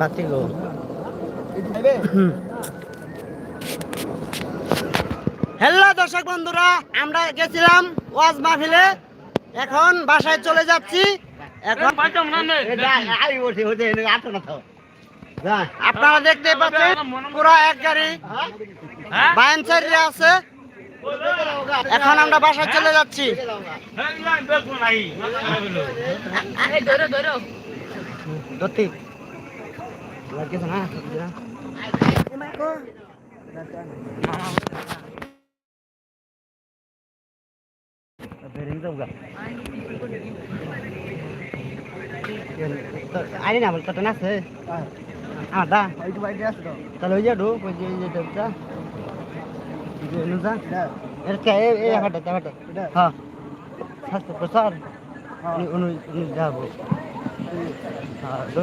বাতি গো হ্যালো দর্শক বন্ধুরা আমরা গেছিলাম ওয়াজ মাহফিলে এখন বাসায় চলে যাচ্ছি। এখন আপনারা দেখতে পাচ্ছেন পুরো এক গাড়ি। বায়ানচারিরা আছে। এখন আমরা বাসায় চলে যাচ্ছি। ধরতি। লাগছে না আরে না বলতো না আছে আমার দা তাহলে ওই যে ঢুক ওই যে যে যে নুজা এর কে এ হাটা হাটা হ্যাঁ প্রচার উনি যাব হ্যাঁ তো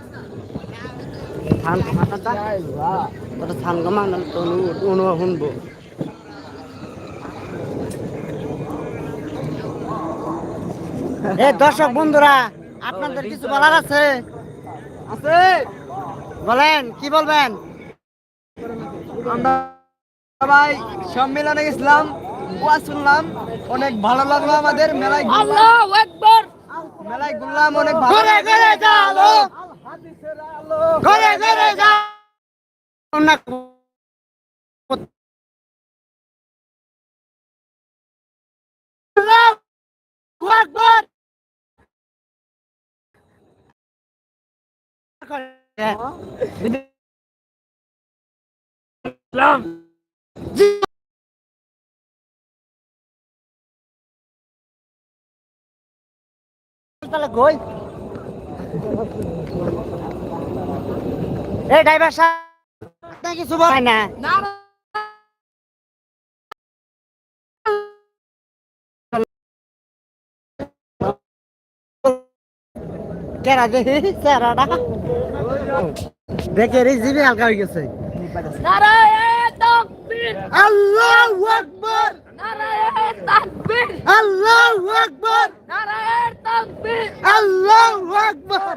ধান কামাটা ওটা ধান কামা নাহলে তো অনু শুনব এ দর্শক বন্ধুরা আপনাদের কিছু বলার আছে? আছে। বলেন কি বলবেন? আমরা সবাই সম্মেলনে গেছিলাম শুনলাম অনেক ভালো লাগল আমাদের মেলায় মেলায় ঘুরলাম অনেক ভালো ঘরে ঘরে যালো ঘরে ঘরে যাও না আল্লাহু আকবার তাহলে কই এই ড্রাইভার সাহেব। কিছু বলেন না। কেরা দেখি চেহারাটা। দেখে রিজিবি হালকা হয়ে গেছে। আল্লাহু আকবার। আল্লাহু আকবার। আল্লাহু আকবার।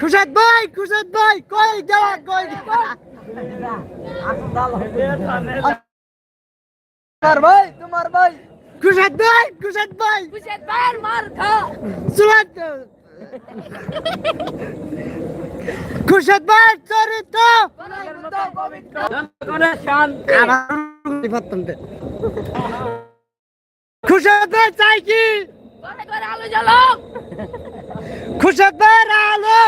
খুশাদ ভাই খুশাদ ভাই কই যাওয়া কই তোমার ভাই তোমার ভাই। খুশাদ ভাই খুশাদ ভাই। সুলাত খুশাদ ভাই চরিত্র। আবার পারতাম তো। খুশাদ ভাই চাই কি খুশাদ ভাই আলো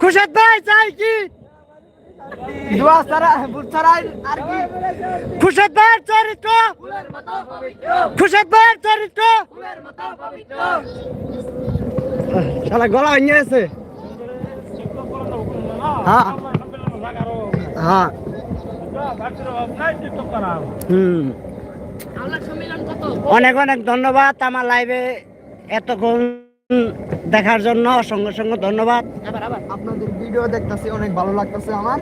খুশাদ ভাই চাই কি? দোয়া ছাড়া বুট ছাড়া আর কি? খুশাদ ভাই চরিত্র। খুশাদ ভাই চরিত্র শালা গলা ভেঙে গেছে। হ্যাঁ। হ্যাঁ। হুম। অনেক অনেক ধন্যবাদ আমার লাইভে এতক্ষণ দেখার জন্য অসংখ্য সঙ্গে ধন্যবাদ। আপনাদের ভিডিও দেখতেছি অনেক ভালো লাগতেছে আমার।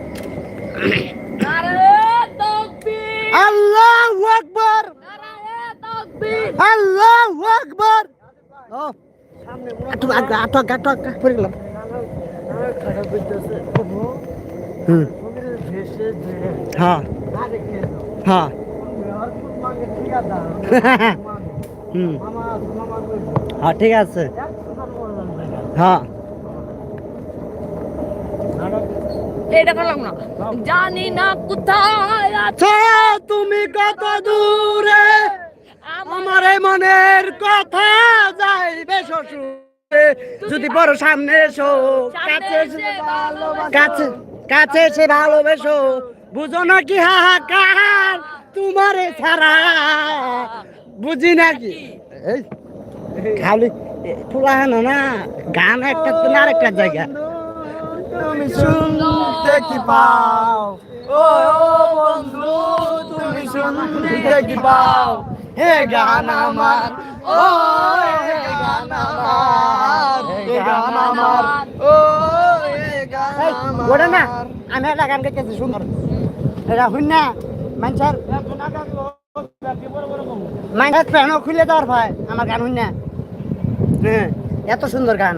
আল্লাহ আকবর! আল্লাহ আকবর! পড়ে গেলাম। হ্যাঁ। হ্যাঁ। হুম। হ্যাঁ ঠিক আছে। হ্যাঁ। এটা করলাম না। জানি না কোথায় আছে। তুমি কত দূরে? আমার মনের কথা যাইবে শ্বশুরে। যদি বড় সামনে এসো কাছে এসে কাছে কাছে এসে ভালোবেসো। বুঝো না কি হাহাকার? তোমারে ছাড়া বুঝি নাকি এই খালি ফুলা হেন না গান একটা তো না আরেকটা জায়গা। তুমি শুনতে কি পাও। দেখি পাও। হে গান আমার ও হে গান আমার হে গান আমার ও হে গান আমার ওটা না আমি একটা গান গাইতেছি সুন্দর? এটা শুন না মানুষের মানুষের প্যানও খুলে দেওয়ার ভয়, আমার গান না হ্যাঁ এত সুন্দর গান।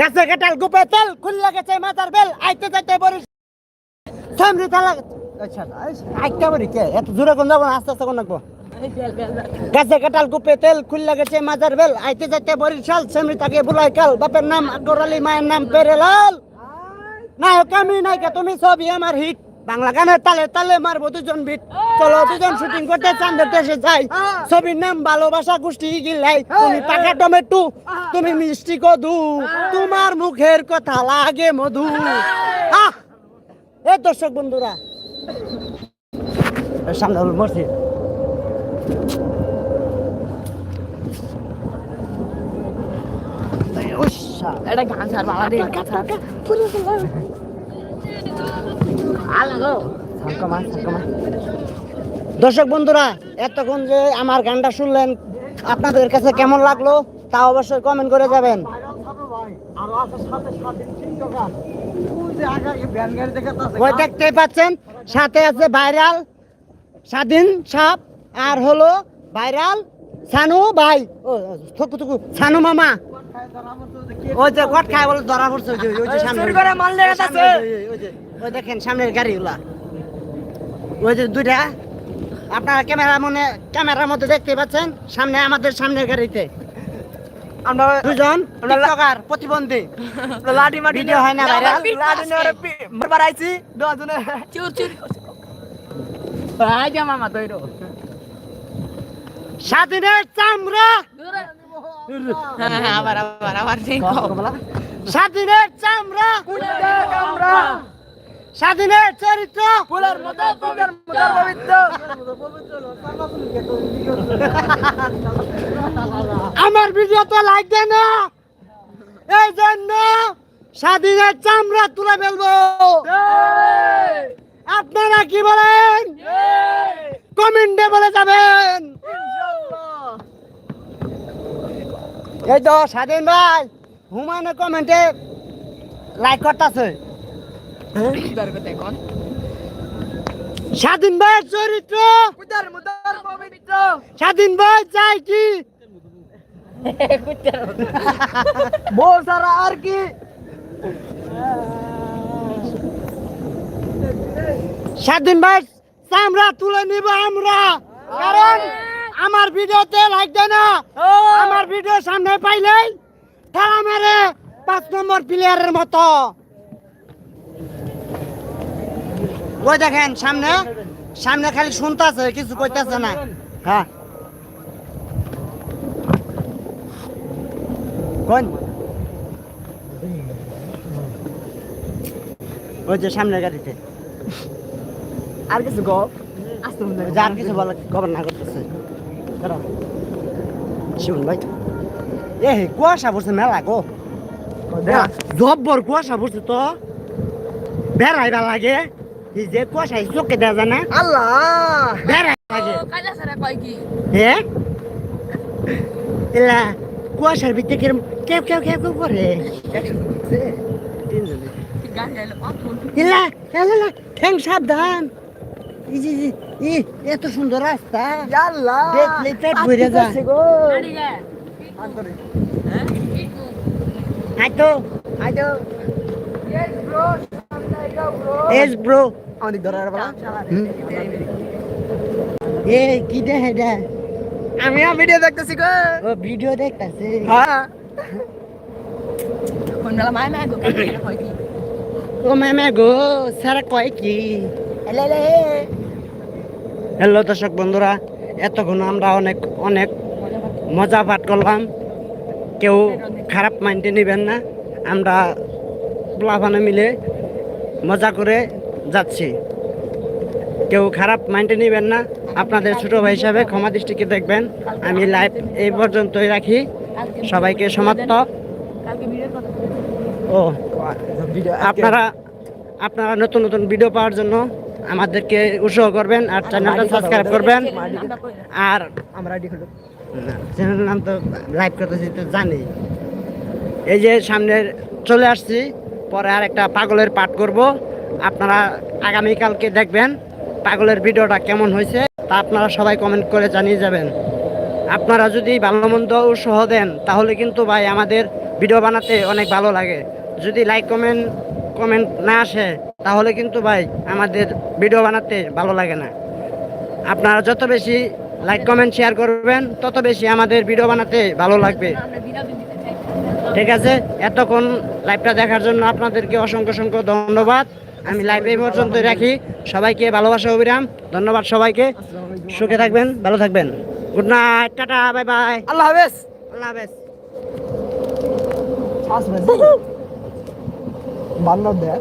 কাছে কাটাল গুপে তেল, খুললে গেছে মাথার বেল, আইতে যাইতে বড়ি। সামনে তালা আচ্ছা আইতে বড়ি কে? এত জোরে কোন যাব আস্তে আস্তে কোন রাখব গাছে কাটাল গুপে তেল, খুললে গেছে মাজার বেল, আইতে যাইতে বরিশাল সেমরি তাকে বুলাই কাল। বাপের নাম আকবর আলী মায়ের নাম পেরেলাল। নায়ক আমি, নায়িকা তুমি ছবি আমার হিট। বাংলা গানের তালে তালে মারবো দুজন বিট চলো দুজন শুটিং করতে চান্দের দেশে যাই। ছবির নাম ভালোবাসা গোষ্ঠী গিলাই। তুমি পাকা টমেটো তুমি মিষ্টি কদু। তোমার মুখের কথা লাগে মধু। আহ! এ দর্শক বন্ধুরা সামনে হলো মসজিদ। এটা গান ছাড় বাবা দে গান ছাড় আলো সাংকমা, সাংকমা। দর্শক বন্ধুরা, এতক্ষণ যে আমার গানটা শুনলেন, আপনাদের কাছে কেমন লাগল তা অবশ্যই কমেন্ট করে যাবেন। ওই দেখতেই পাচ্ছেন, সাথে আছে ভাইরাল স্বাধীন সাপ, আর হলো ভাইরাল সানু ভাই। ও, থুকু থুকু, সানু মামা। ওই যে গট খায় বলে ধরা পড়ছে ওই যে- সামনে চুরি করে মাল লেগে আছে। ওই যে- ওই দেখেন সামনের গাড়িগুলা। ওই যে দুইটা আপনারা ক্যামেরা মনে ক্যামেরার মধ্যে দেখতে পাচ্ছেন সামনে আমাদের সামনের গাড়িতে। আমরা দুজন টিকটকার প্রতিবন্ধী। লাঠি মাটি ভিডিও হয় না ভাইরাল। দুজনে। চুর চুর। মামা স্বাধীনের চামড়া। আবার আবার আবার স্বাধীনের চামড়া। আমরা স্বাধীনের চরিত্র। ফুলের মতো ফুলের মতো পবিত্র। আমার ভিডিওতে লাইক দেন না। এই জন্য স্বাধীনের চামড়া তুলে ফেলব। আপনারা কি বলেন কমেন্টে বলে যাবেন এই তো, স্বাধীন ভাই। হুমায়ুনের কমেন্টে লাইক করতেছে। স্বাধীন ভাইয়ের চরিত্র। স্বাধীন ভাই চাই কি? সারা আর কি? স্বাধীন ভাই চামড়া তুলে নিব আমরা। কারণ আমার ভিডিওতে লাইক দেয় না। আমার ভিডিও সামনে পাইলেই খেলা মেরে পাঁচ নম্বর প্লেয়ারের মতো। ওই দেখেন সামনে সামনে খালি শুনতেছে কিছু কইতেছে না। হ্যাঁ। কোন? ওই যে সামনের গাড়িতে। আর কিছু গো যার কিছু বলে খবর না করতেছে। দাঁড়াও। শিবন ভাই এ কুয়াশা পড়ছে মেলা গো। জব্বর কুয়াশা পড়ছে তো। বেড়াইবা লাগে। এই যে কুয়াশা চোখে দেওয়া যায় না। আল্লাহ। বেড়াই লাগে। কাজা সারা কয় কি? হে? এলা কুয়াশার ভিতরে কিরম কেউ কেউ কেউ কেউ করে? ইলা এলা ঠ্যাং সাবধান। এত সুন্দর রাস্তা। দেখলে পেট ভরে যায়। হ্যাঁ? আইতো। এস ব্রো আমাদের ধরার বলা? এ কি দেখে এটা আমি ভিডিও দেখতেছি গো। ও ভিডিও দেখতাছে। হ্যাঁ। কোন বেলা মায় মায় গো কয় কি? ও ম্যামে গো সারা কয় কি? হ্যালো দর্শক বন্ধুরা, এতক্ষণ আমরা অনেক অনেক মজা পাঠ করলাম। কেউ খারাপ মাইন্ডে নেবেন না, আমরা পোলাভানে মিলে মজা করে যাচ্ছি। কেউ খারাপ মাইন্ডে নেবেন না, আপনাদের ছোট ভাই হিসাবে ক্ষমা দৃষ্টিকে দেখবেন। আমি লাইভ এই পর্যন্তই রাখি। সবাইকে সমাপ্ত। ও, আপনারা আপনারা নতুন নতুন ভিডিও পাওয়ার জন্য আমাদেরকে উৎসাহ করবেন আর চ্যানেলটা সাবস্ক্রাইব করবেন। আর আমরা চ্যানেলের নাম তো লাইভ করতেছি তো জানি। এই যে সামনে চলে আসছি পরে আর একটা পাগলের পাঠ করব। আপনারা আগামীকালকে দেখবেন পাগলের ভিডিওটা কেমন হয়েছে তা আপনারা সবাই কমেন্ট করে জানিয়ে যাবেন। আপনারা যদি ভালো মন্দ উৎসাহ দেন তাহলে কিন্তু ভাই আমাদের ভিডিও বানাতে অনেক ভালো লাগে। যদি লাইক কমেন্ট কমেন্ট না আসে তাহলে কিন্তু ভাই আমাদের ভিডিও বানাতে ভালো লাগে না। আপনারা যত বেশি লাইক কমেন্ট শেয়ার করবেন তত বেশি আমাদের ভিডিও বানাতে ভালো লাগবে। ঠিক আছে? এতক্ষণ লাইভটা দেখার জন্য আপনাদেরকে অসংখ্য অসংখ্য ধন্যবাদ। আমি লাইভ এই পর্যন্ত রাখি। সবাইকে ভালোবাসা অবিরাম ধন্যবাদ সবাইকে। সুখে থাকবেন ভালো থাকবেন। Good night tata bye bye আল্লাহ হাফেজ। আল্লাহ হাফেজ। বান্নর দেয়।